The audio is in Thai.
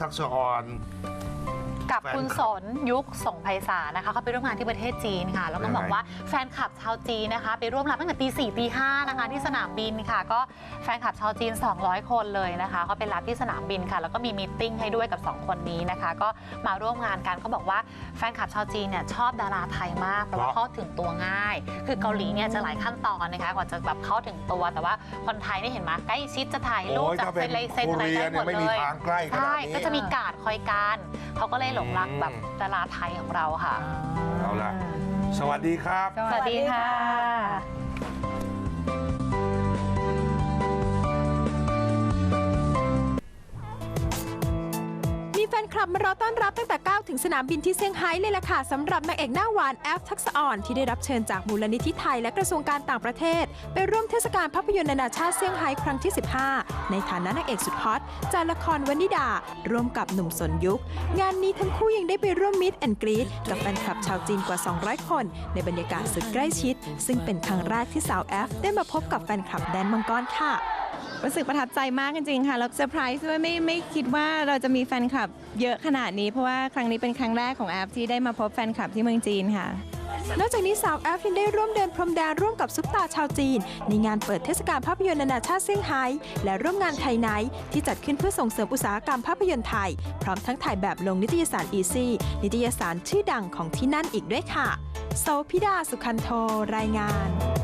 ทักษะออน กับแฟนคุณคสลับนยุคส่งไพศาลนะคะเขาไปร่วมงานที่ประเทศจีนค่ะ แล้วก็ยังไงบอกว่าแฟนคลับชาวจีนนะคะ ไปร่วมรับตั้งแต่ตีสี่ตีห้านะคะ ที่สนามบินค่ะ ก็แฟนคลับชาวจีน 200 คนเลยนะคะเขาไปรับที่สนามบินค่ะ แล้วก็มีมตติ팅ให้ด้วยกับ 2 คนนี้นะคะ ก็มาร่วมงานกันเขาบอกว่าแฟนคลับชาวจีนเนี่ยชอบดาราไทยมากเพราะว่าเพราะเข้าถึงตัวง่าย คือเกาหลีเนี่ยจะหลายขั้นตอนนะคะกว่าจะแบบเข้าถึงตัว แต่ว่าคนไทยนี่เห็นไหมใกล้ชิดจะถ่ายรูปโอ้ยจะถ้าเป็เซ็นนลายเซ็นโคอะไรเรียได้หมเนี่ยดไม่เลมียทางใกล้ขนาใช่ดนี้ก็จะมีการดคอยการเขาก็เลยหลงรักแบบดาราไทยของเราค่ะ เอาละสวัสดีครับ สวัสดีค่ะ ลับมารอต้อนรับตั้งแต่ก้าวถึงสนามบินที่เซี่ยงไฮ้เลยล่ะค่ะสำหรับนางเอกหน้าหวานแอฟทักษะอ่อนที่ได้รับเชิญจากมูลนิธิไทยและกระทรวงการต่างประเทศ ไปร่วมเทศกาลภาพยนตร์นานาชาติเซี่ยงไฮ้ครั้งที่ 15 ในฐานะนางเอกสุดฮอตจากละครวนิดา ร่วมกับหนุ่มสนยุค งานนี้ทั้งคู่ยังได้ไปร่วมมิตรแอนกรีดกับแฟนคลับชาวจีนกว่า 200 คน ในบรรยากาศสุดใกล้ชิด ซึ่งเป็นครั้งแรกที่สาวแอฟได้มาพบกับแฟนคลับแดนมังกรค่ะรู้สึกประทับใจมากจริงๆค่ะแล้วเซอร์ไพรส์ด้วยไม่ไม่คิดว่าเราจะมีแฟนคลับเยอะเยอะขนาดนี้เพราะว่าครั้งนี้เป็นครั้งแรกของแอปที่ได้มาพบแฟนคลับที่เมืองจีนค่ะ นอกจากนี้สาวแอฟยังได้ร่วมเดินพรมแดนร่วมกับซุปตาชาวจีน ในงานเปิดเทศกาลภาพยนตร์นานาชาติเซี่ยงไฮ้และร่วมงานไทยไนท์ที่จัดขึ้นเพื่อส่งเสริมอุตสาหกรรมภาพยนตร์ไทย พร้อมทั้งถ่ายแบบลงนิตยสารอีซี่นิตยสารชื่อดังของที่นั่นอีกด้วยค่ะโซพิดาสุขันโทรายงาน